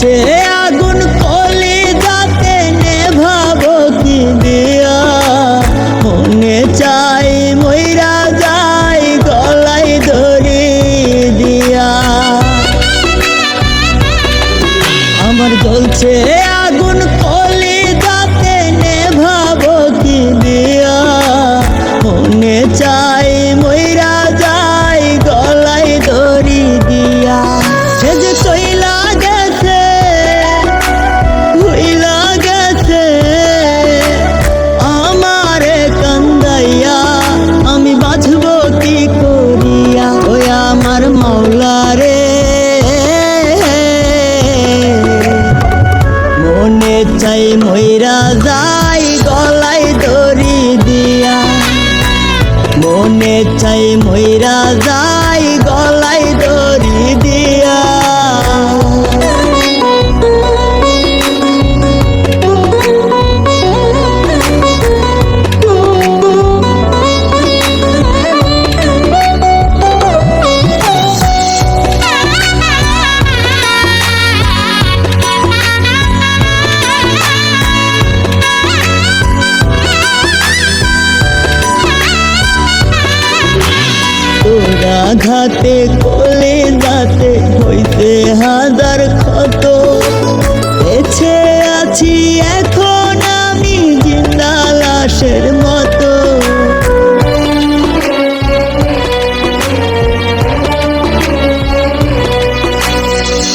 সে আগুন কলি যাতে নেভাব কি দিয়া? মনে চাই মইরা যাই গলাই ধরি দিয়া। আমার জ্বলছে আগুন কলি তোরা ঘাতে কোলে যাতে হইতে হাজার ক্ষত। বেছে আছি এখন আমি জিন্দা লাশের মতো।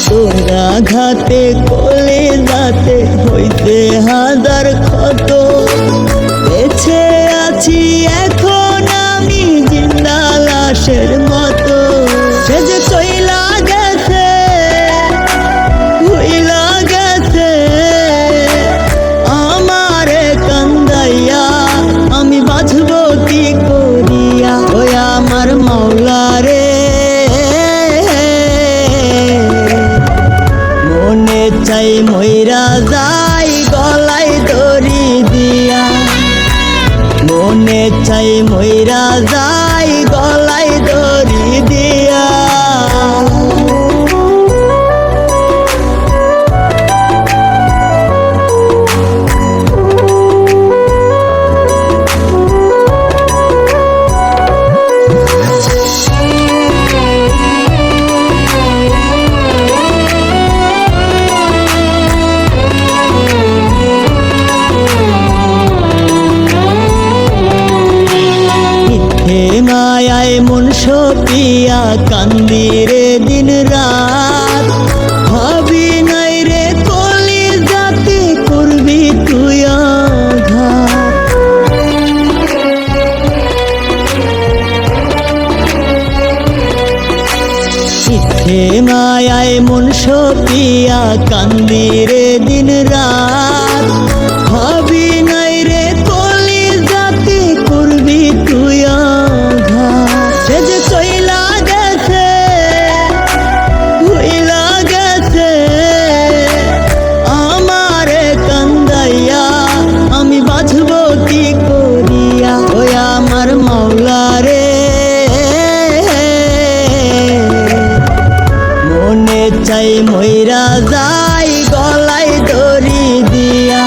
তোরা ঘাতে কোলে যাতে হইতে হাজার ক্ষত। সপিয়া কান্দিরে দিন রাত। ভাবি নাই রে কলি যাতে করবি তুই আঘাত। মায়ায় মন সপিয়া কান্দিরে দিন রাত। চাই ময়রা যাই গলাই দড়ি দিয়া।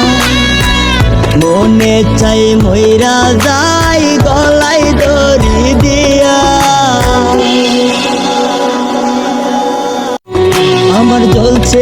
মনে চাই ময়রা যাই গলাই দড়ি দিয়া। আমার জ্বলছে